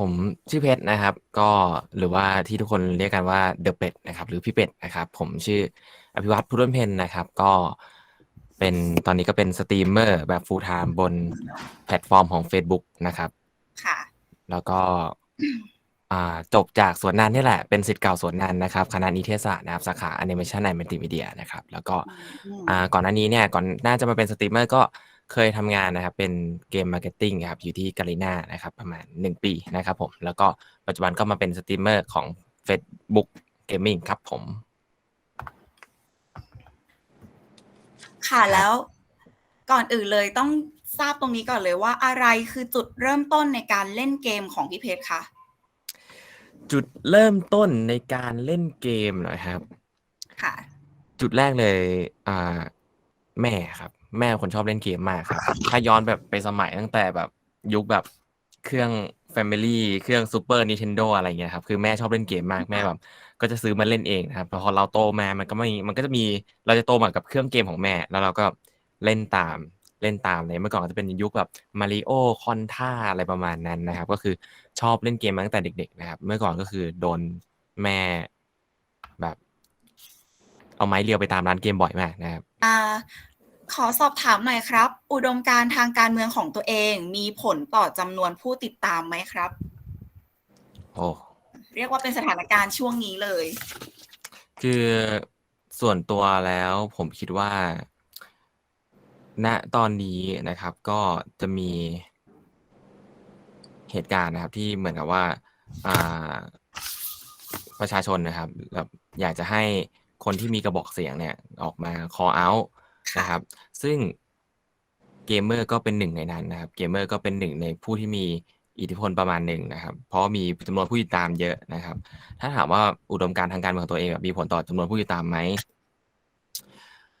ผมชื่อเพชรนะครับ ก็หรือว่าที่ทุกคนเรียกกันว่าเดอะเป็ดนะครับ หรือพี่เป็ดนะครับ ผมชื่ออภิวัตพุทธเพนนะครับ ก็เป็นตอนนี้ก็เป็นสตรีมเมอร์แบบ full time บนแพลตฟอร์มของ Facebook นะครับ ค่ะ แล้วก็อ่าจบจากสวนนันท์นี่แหละ เป็นศิษย์เก่าสวนนันท์นะครับคณะนิเทศศาสตร์นะครับสาขาแอนิเมชันแอนด์มัลติมีเดียนะครับ แล้วก็อืมอ่าก่อนหน้านี้เนี่ยก่อนน่าจะมาเป็นสตรีมเมอร์ก็ เคยทำงานนะครับเป็นเกมมาร์เก็ตติ้งครับอยู่ที่กาลิน่านะครับประมาณ 1 ปีนะครับผมแล้วก็ปัจจุบันก็มาเป็นสตรีมเมอร์ของ Facebook Gaming ครับผม ค่ะแล้วก่อนอื่นเลยต้องทราบตรงนี้ก่อนเลยว่าอะไรคือจุดเริ่มต้นในการเล่นเกมของพี่เพชรคะจุดเริ่มต้นในการเล่นเกมเหรอครับ ค่ะ จุดแรกเลยอ่าแม่ครับ แม่เป็นคนชอบเล่นเกมมากครับ ถ้าย้อนแบบไปสมัยตั้งแต่แบบยุคแบบเครื่อง Family เครื่อง Super Nintendo อะไรเงี้ยครับ คือแม่ชอบเล่นเกมมากแม่แบบก็จะซื้อมาเล่นเองนะครับพอเราโตมามันก็ไม่มันก็จะมีเราจะโตมากับเครื่องเกมของแม่ แล้วเราก็เล่นตามเล่นตามเลยเมื่อก่อนก็จะเป็นยุคแบบมาริโอคอนท่าอะไรประมาณนั้นนะครับ ก็คือชอบเล่นเกมมาตั้งแต่เด็ก ๆ นะครับ เมื่อก่อนก็คือโดนแม่แบบ เอาไม้เรียวไปตามร้านเกมบ่อยมากนะครับ อ่า ขอสอบถามหน่อยครับ อุดมการณ์ทางการเมืองของตัวเองมีผลต่อจำนวนผู้ติดตามไหมครับ โอ้เรียกว่าเป็นสถานการณ์ช่วงนี้เลย คือส่วนตัวแล้วผมคิดว่า ณตอนนี้นะครับ ก็จะมีเหตุการณ์นะครับ ที่เหมือนกับว่าอ่าประชาชนนะครับแบบอยากจะให้คนที่มีกระบอกเสียงเนี่ย ออกมา call out ค่ะ นะครับ ซึ่งเกมเมอร์ก็เป็นหนึ่งในนั้นนะครับ เกมเมอร์ก็เป็นหนึ่งในผู้ที่มีอิทธิพลประมาณหนึ่งนะครับ เพราะมีจำนวนผู้ติดตามเยอะนะครับ ถ้าถามว่าอุดมการณ์ทางการเมืองของตัวเองอะมีผลต่อจำนวนผู้ติดตามไหม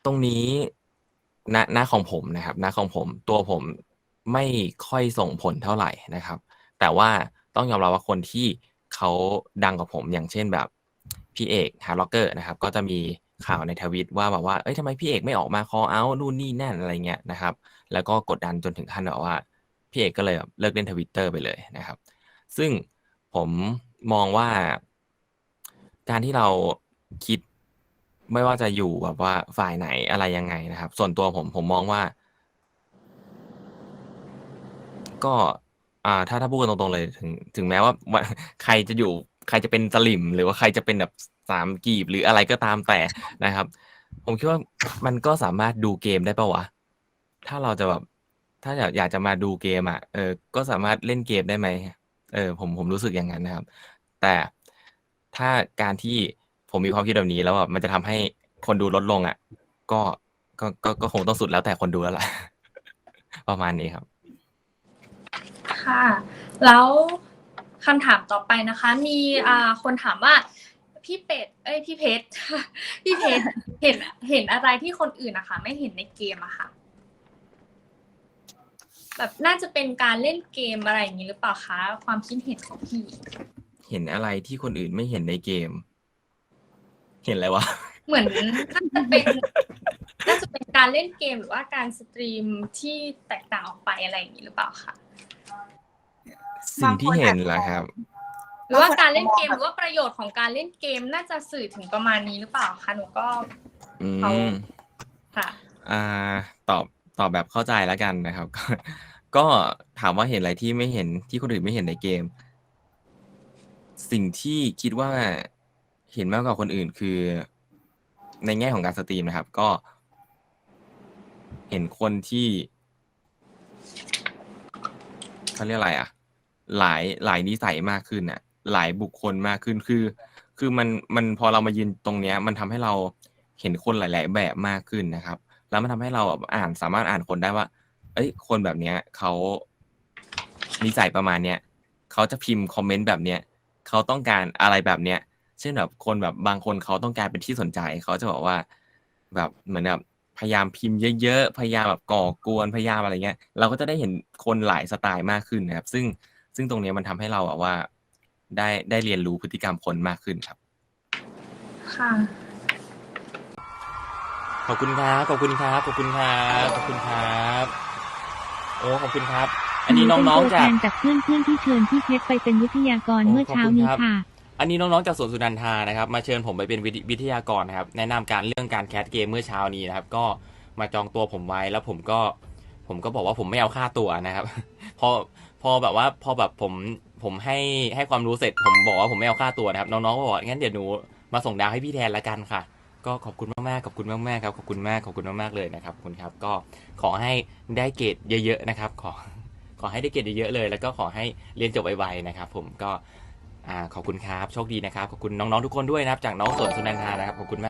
ตรงนี้ณณของผมนะครับณของผมตัวผมไม่ค่อยส่งผลเท่าไหร่นะครับ แต่ว่าต้องยอมรับว่าคนที่เขาดังกว่าผมอย่างเช่นแบบพี่เอกฮาร์ล็อกเกอร์นะครับ ก็จะมี ข่าวในทวิตว่าแบบว่าเอ้ยทำไมพี่เอกไม่ออกมา call out นู่นนี่นั่นอะไรเงี้ยนะครับ แล้วก็กดดันจนถึงขั้นแบบว่าพี่เอกก็เลยเลิกเล่นทวิตเตอร์ไปเลยนะครับ ซึ่งผมมองว่า การที่เราคิดไม่ว่าจะอยู่แบบว่าฝ่ายไหนอะไรยังไงนะครับ ส่วนตัวผมผมมองว่า ก็ อ่า ถ้าถ้าพูดกันตรงๆเลยถึง ถึงแม้ว่าใครจะอยู่ ใครจะเป็นสลิมหรือว่าใครจะเป็นแบบสามกีบหรืออะไรก็ตามแต่นะครับ ผมคิดว่ามันก็สามารถดูเกมได้ปล่าวะ ถ้าเราจะแบบถ้าอยากอยากจะมาดูเกมอะเออก็สามารถเล่นเกมได้ไหมเออผมผมรู้สึกอย่างนั้นนะครับ แต่ถ้าการที่ผมมีความคิดแบบนี้แล้วแบบมันจะทำให้คนดูลดลงอะ ก็ก็ก็ก็คงต้องสุดแล้วแต่คนดูแล้วล่ะ ประมาณนี้ครับ ค่ะ แล้ว คำถามต่อไปนะคะ มีอ่าคนถามว่าพี่เป็ด เอ้ยพี่เพชร พี่เพชรเห็นเห็นอะไรที่คนอื่นนะคะ ไม่เห็นในเกมอะค่ะ แบบน่าจะเป็นการเล่นเกมอะไรอย่างนี้หรือเปล่าคะ ความคิดเห็นของพี่ เห็นอะไรที่คนอื่นไม่เห็นในเกม เห็นอะไรวะ เหมือนน่าจะเป็นน่าจะเป็นการเล่นเกมหรือว่าการสตรีมที่แตกต่างออกไปอะไรอย่างนี้หรือเปล่าคะ สิ่งที่เห็นเหรอครับ หรือว่าการเล่นเกมหรือว่าประโยชน์ของการเล่นเกมน่าจะสื่อถึงประมาณนี้หรือเปล่าคะหนูก็อืเขามค่ะอ่าตอบตอบแบบเข้าใจแล้วกันนะครับก็ก็ถามว่าเห็นอะไรที่ไม่เห็นที่คนอื่นไม่เห็นในเกม สิ่งที่คิดว่าเห็นมากกว่าคนอื่นคือ ในแง่ของการสตรีมนะครับ ก็ เห็นคนที่เขาเรียกอะไร อะ หลายหลายนิสัยมากขึ้นอะ หลายบุคคลมากขึ้นคือ คือมันมันพอเรามายืนตรงเนี้ย มันทำให้เราเห็นคนหลาย ๆ แบบมากขึ้นนะครับ แล้วมันทำให้เราอ่านสามารถอ่านคนได้ว่า เอ้ย คนแบบเนี้ยเขานิสัยประมาณเนี้ยเขาจะพิมพ์คอมเมนต์แบบเนี้ยเขาต้องการอะไรแบบเนี้ยเช่นแบบคนแบบบางคนเขาต้องการเป็นที่สนใจเขาจะบอกว่า แบบเหมือนแบบพยายามพิมพ์เยอะๆพยายามแบบก่อกวนพยายามอะไรเงี้ย เราก็จะได้เห็นคนหลายสไตล์มากขึ้นนะครับ ซึ่ง ซึ่งตรงเนี้ยมันทำให้เราแบบว่า ได้ได้เรียนรู้พฤติกรรมคนมากขึ้นครับ ค่ะ ขอบคุณครับขอบคุณครับขอบคุณครับขอบคุณครับโอ้ขอบคุณครับ อันนี้น้องๆหเป็จากตัวแทนจากเพื่อนๆที่เชิญพี่เพชรไปเป็นวิทยากรโอ้เมื่อเช้านี้ขอบคุณครับค่ะอันนี้น้องๆจากสวนสุนันทานะครับมาเชิญผมไปเป็นวิทวิทยากรนะครับแนะนำการเรื่องการแคสเกมเมื่อเช้านี้นะครับ ก็มาจองตัวผมไว้แล้วผมก็ ผมก็บอกว่าผมไม่เอาค่าตัวนะครับ พอ พอแบบว่าพอแบบผมผมให้ให้ความรู้เสร็จผมบอกว่าผมไม่เอาค่าตัวนะครับ น้องๆก็บอกงั้นเดี๋ยวหนูมาส่งดาวให้พี่แทนละกันค่ะ ก็ขอบคุณมากๆขอบคุณมากๆครับขอบคุณมากขอบคุณมากๆเลยนะครับขอบคุณครับ ก็ขอให้ได้เกรดเยอะๆนะครับ ขอขอให้ได้เกรดเยอะๆเลย แล้วก็ขอให้เรียนจบไวๆนะครับ ผมก็อ่าขอบคุณครับโชคดีนะครับขอบคุณน้องๆทุกคนด้วยนะครับ จากน้องสวนสุนันทานะครับขอบคุณมาก